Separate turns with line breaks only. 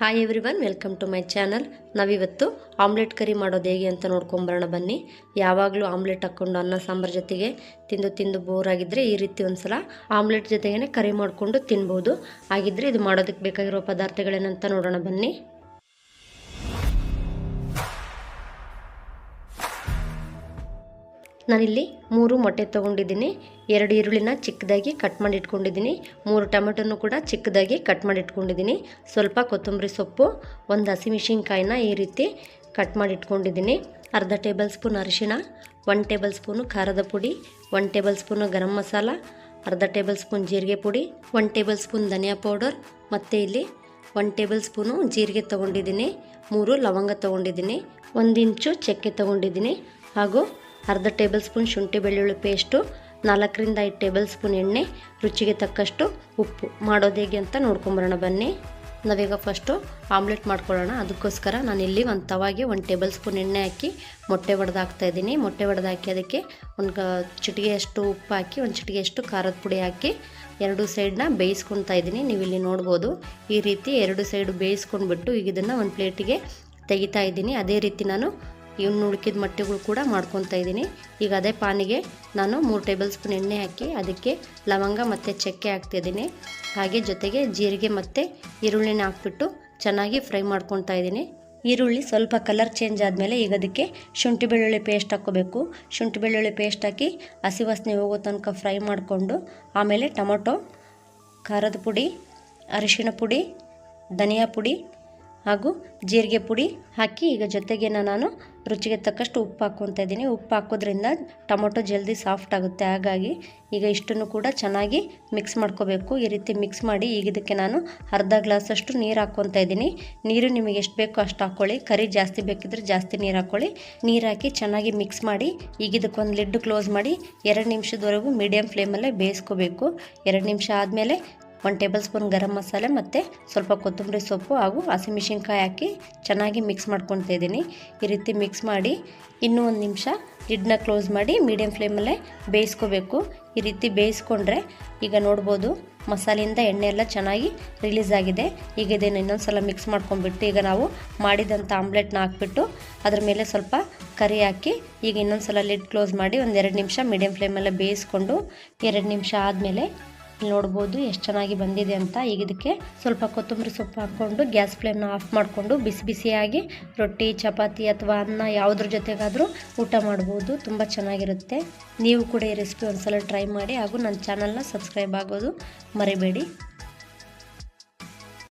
Hi everyone welcome to my channel ನಾವಿವತ್ತು omelette curry ಮಾಡೋದು ಹೇಗೆ ಅಂತ ನೋಡ್ಕೊಂಬರೋಣ ಬನ್ನಿ. ಯಾವಾಗಲೂ ಆಮ್ಲೆಟ್ ಹಾಕ್ಕೊಂಡು ಅನ್ನ, ಸಾಂಬಾರು ಜೊತೆಗೆ ತಿಂದು ತಿಂದು ಬೋರ್ ಆಗಿದ್ದರೆ ಈ ರೀತಿ ಒಂದ್ಸಲ ಆಮ್ಲೆಟ್ ಜೊತೆಗೇ ಕರಿ ಮಾಡಿಕೊಂಡು ತಿನ್ಬೋದು. ಹಾಗಿದ್ದರೆ ಇದು ಮಾಡೋದಕ್ಕೆ ಬೇಕಾಗಿರೋ ಪದಾರ್ಥಗಳೇನಂತ ನೋಡೋಣ ಬನ್ನಿ. ನಾನಿಲ್ಲಿ ಮೂರು ಮೊಟ್ಟೆ ತೊಗೊಂಡಿದ್ದೀನಿ. ಎರಡು ಈರುಳ್ಳಿನ ಚಿಕ್ಕದಾಗಿ ಕಟ್ ಮಾಡಿ ಇಟ್ಕೊಂಡಿದ್ದೀನಿ ಮೂರು ಟೊಮೆಟೊನು ಕೂಡ ಚಿಕ್ಕದಾಗಿ ಕಟ್ ಮಾಡಿ ಇಟ್ಕೊಂಡಿದ್ದೀನಿ ಸ್ವಲ್ಪ ಕೊತ್ತಂಬರಿ ಸೊಪ್ಪು, ಒಂದು ಹಸಿಮೆಣಸಿನ್ಕಾಯಿನ ಈ ರೀತಿ ಕಟ್ ಮಾಡಿ ಇಟ್ಕೊಂಡಿದ್ದೀನಿ ಅರ್ಧ ಟೇಬಲ್ ಸ್ಪೂನ್ ಅರಿಶಿಣ ಒನ್ ಟೇಬಲ್ ಸ್ಪೂನು ಖಾರದ ಪುಡಿ one tablespoon garam masala, ಅರ್ಧ ಟೇಬಲ್ ಸ್ಪೂನ್ ಜೀರಿಗೆ ಪುಡಿ ಒನ್ ಟೇಬಲ್ ಸ್ಪೂನ್ ಧನಿಯಾ ಪೌಡರ್, ಮತ್ತು ಇಲ್ಲಿ ಒನ್ ಟೇಬಲ್ ಸ್ಪೂನು ಜೀರಿಗೆ ತೊಗೊಂಡಿದ್ದೀನಿ. ಮೂರು ಲವಂಗ ತೊಗೊಂಡಿದ್ದೀನಿ. ಒಂದು ಇಂಚು ಚಕ್ಕೆ ತೊಗೊಂಡಿದ್ದೀನಿ. ಹಾಗೂ ಅರ್ಧ ಟೇಬಲ್ ಸ್ಪೂನ್ ಶುಂಠಿ ಬೆಳ್ಳುಳ್ಳಿ ಪೇಸ್ಟು, ನಾಲ್ಕರಿಂದ ಐದು ಟೇಬಲ್ ಸ್ಪೂನ್ ಎಣ್ಣೆ, ರುಚಿಗೆ ತಕ್ಕಷ್ಟು ಉಪ್ಪು. ಮಾಡೋದು ಹೇಗೆ ಅಂತ ನೋಡ್ಕೊಂಬರೋಣ ಬನ್ನಿ. ನಾವೀಗ ಫಸ್ಟು ಆಮ್ಲೆಟ್ ಮಾಡ್ಕೊಳ್ಳೋಣ. ಅದಕ್ಕೋಸ್ಕರ ನಾನು ಇಲ್ಲಿ ಒಂದು ತವಾಗೆ ಒಂದು ಟೇಬಲ್ ಸ್ಪೂನ್ ಎಣ್ಣೆ ಹಾಕಿ ಮೊಟ್ಟೆ ಹಾಕ್ತಾಯಿದ್ದೀನಿ ಮೊಟ್ಟೆ ಹಾಕಿ ಅದಕ್ಕೆ ಒಂದು ಚಿಟಿಗೆಯಷ್ಟು ಉಪ್ಪು ಹಾಕಿ, ಒಂದು ಚಿಟಿಗೆಯಷ್ಟು ಖಾರದ ಪುಡಿ ಹಾಕಿ ಎರಡು ಸೈಡನ್ನ ಬೇಯಿಸ್ಕೊತಾ ಇದ್ದೀನಿ. ನೀವು ಇಲ್ಲಿ ನೋಡ್ಬೋದು. ಈ ರೀತಿ ಎರಡು ಸೈಡು ಬೇಯಿಸ್ಕೊಂಡ್ಬಿಟ್ಟು ಈಗ ಇದನ್ನು ಒಂದು ಪ್ಲೇಟಿಗೆ ತೆಗಿತಾ ಇದ್ದೀನಿ. ಅದೇ ರೀತಿ ನಾನು ಇವ್ನು ಉಳ್ಕಿದ ಮೊಟ್ಟೆಗಳು ಕೂಡ ಮಾಡ್ಕೊತಾ ಇದ್ದೀನಿ. ಈಗ ಅದೇ ಪಾನಿಗೆ ನಾನು ಮೂರು ಟೇಬಲ್ ಸ್ಪೂನ್ ಎಣ್ಣೆ ಹಾಕಿ ಅದಕ್ಕೆ ಲವಂಗ ಮತ್ತು ಚಕ್ಕೆ ಹಾಕ್ತಿದ್ದೀನಿ ಹಾಗೆ ಜೊತೆಗೆ ಜೀರಿಗೆ ಮತ್ತು ಈರುಳ್ಳಿನ ಹಾಕ್ಬಿಟ್ಟು ಚೆನ್ನಾಗಿ ಫ್ರೈ ಮಾಡ್ಕೊತಾ ಇದ್ದೀನಿ. ಈರುಳ್ಳಿ ಸ್ವಲ್ಪ ಕಲರ್ ಚೇಂಜ್ ಆದಮೇಲೆ ಈಗ ಅದಕ್ಕೆ ಶುಂಠಿ ಬೆಳ್ಳುಳ್ಳಿ ಪೇಸ್ಟ್ ಹಾಕ್ಕೋಬೇಕು. ಶುಂಠಿ ಬೆಳ್ಳುಳ್ಳಿ ಪೇಸ್ಟ್ ಹಾಕಿ ಹಸಿ ವಾಸನೆ ಹೋಗೋ ತನಕ ಫ್ರೈ ಮಾಡಿಕೊಂಡು ಆಮೇಲೆ ಟೊಮೊಟೊ, ಖಾರದ ಪುಡಿ, ಅರಿಶಿನ ಪುಡಿ, ಧನಿಯಾ ಪುಡಿ ಹಾಗೂ ಜೀರಿಗೆ ಪುಡಿ ಹಾಕಿ ಈಗ ಜೊತೆಗೆ ನಾನು ರುಚಿಗೆ ತಕ್ಕಷ್ಟು ಉಪ್ಪು ಹಾಕ್ಕೊತಾ ಇದ್ದೀನಿ. ಉಪ್ಪು ಹಾಕೋದ್ರಿಂದ ಟೊಮೊಟೊ ಜಲ್ದಿ ಸಾಫ್ಟ್ ಆಗುತ್ತೆ. ಹಾಗಾಗಿ ಈಗ ಇಷ್ಟನ್ನು ಕೂಡ ಚೆನ್ನಾಗಿ ಮಿಕ್ಸ್ ಮಾಡ್ಕೋಬೇಕು. ಈ ರೀತಿ ಮಿಕ್ಸ್ ಮಾಡಿ ಈಗ ಇದಕ್ಕೆ ನಾನು ಅರ್ಧ ಗ್ಲಾಸಷ್ಟು ನೀರು ಹಾಕ್ಕೊತಾ ಇದ್ದೀನಿ. ನೀರು ನಿಮಗೆ ಎಷ್ಟು ಬೇಕೋ ಅಷ್ಟು ಹಾಕ್ಕೊಳ್ಳಿ ಕರಿ ಜಾಸ್ತಿ ಬೇಕಿದ್ರೆ ಜಾಸ್ತಿ ನೀರು ಹಾಕ್ಕೊಳ್ಳಿ ನೀರು ಹಾಕಿ ಚೆನ್ನಾಗಿ ಮಿಕ್ಸ್ ಮಾಡಿ ಈಗ ಇದಕ್ಕೊಂದು ಲಿಡ್ ಕ್ಲೋಸ್ ಮಾಡಿ ಎರಡು ನಿಮಿಷದವರೆಗೂ ಮೀಡಿಯಮ್ ಫ್ಲೇಮಲ್ಲೇ ಬೇಯಿಸ್ಕೋಬೇಕು. ಎರಡು ನಿಮಿಷ ಆದಮೇಲೆ ಒಂದು ಟೇಬಲ್ ಸ್ಪೂನ್ ಗರಂ ಮಸಾಲೆ ಮತ್ತು ಸ್ವಲ್ಪ ಕೊತ್ತಂಬರಿ ಸೊಪ್ಪು ಹಾಗೂ ಹಸಿಮೆಣ್ಸಿನ್ಕಾಯಿ ಹಾಕಿ ಚೆನ್ನಾಗಿ ಮಿಕ್ಸ್ ಮಾಡ್ಕೊತಾ ಇದ್ದೀನಿ. ಈ ರೀತಿ ಮಿಕ್ಸ್ ಮಾಡಿ ಇನ್ನೂ ಒಂದು ನಿಮಿಷ ಲಿಡ್ನ ಕ್ಲೋಸ್ ಮಾಡಿ ಮೀಡಿಯಮ್ ಫ್ಲೇಮಲ್ಲೇ ಬೇಯಿಸ್ಕೋಬೇಕು. ಈ ರೀತಿ ಬೇಯಿಸ್ಕೊಂಡ್ರೆ ಈಗ ನೋಡ್ಬೋದು ಮಸಾಲೆಯಿಂದ ಎಣ್ಣೆ ಎಲ್ಲ ಚೆನ್ನಾಗಿ ರಿಲೀಸ್ ಆಗಿದೆ. ಈಗ ಇದನ್ನು ಇನ್ನೊಂದು ಸಲ ಮಿಕ್ಸ್ ಮಾಡ್ಕೊಂಡ್ಬಿಟ್ಟು ಈಗ ನಾವು ಮಾಡಿದಂಥ ಆಮ್ಲೆಟ್ನ ಹಾಕ್ಬಿಟ್ಟು ಅದ್ರ ಮೇಲೆ ಸ್ವಲ್ಪ ಕರಿ ಹಾಕಿ ಈಗ ಇನ್ನೊಂದು ಸಲ ಲಿಡ್ ಕ್ಲೋಸ್ ಮಾಡಿ ಒಂದು ಎರಡು ನಿಮಿಷ ಮೀಡಿಯಮ್ ಫ್ಲೇಮಲ್ಲೇ ಬೇಯಿಸ್ಕೊಂಡು ಎರಡು ನಿಮಿಷ ಆದಮೇಲೆ ನೋಡ್ಬೋದು ಎಷ್ಟು ಚೆನ್ನಾಗಿ ಬಂದಿದೆ ಅಂತ. ಈಗ ಇದಕ್ಕೆ ಸ್ವಲ್ಪ ಕೊತ್ತಂಬರಿ ಸೊಪ್ಪು ಹಾಕ್ಕೊಂಡು ಗ್ಯಾಸ್ ಫ್ಲೇಮ್ನ ಆಫ್ ಮಾಡಿಕೊಂಡು ಬಿಸಿ ಬಿಸಿಯಾಗಿ ರೊಟ್ಟಿ, ಚಪಾತಿ ಅಥವಾ ಅನ್ನ ಯಾವುದ್ರ ಜೊತೆಗಾದರೂ ಊಟ ಮಾಡ್ಬೋದು. ತುಂಬ ಚೆನ್ನಾಗಿರುತ್ತೆ. ನೀವು ಕೂಡ ಈ ರೆಸಿಪಿ ಒಂದ್ಸಲ ಟ್ರೈ ಮಾಡಿ ಹಾಗೂ ನನ್ನ ಚಾನಲ್ನ ಸಬ್ಸ್ಕ್ರೈಬ್ ಆಗೋದು ಮರಿಬೇಡಿ.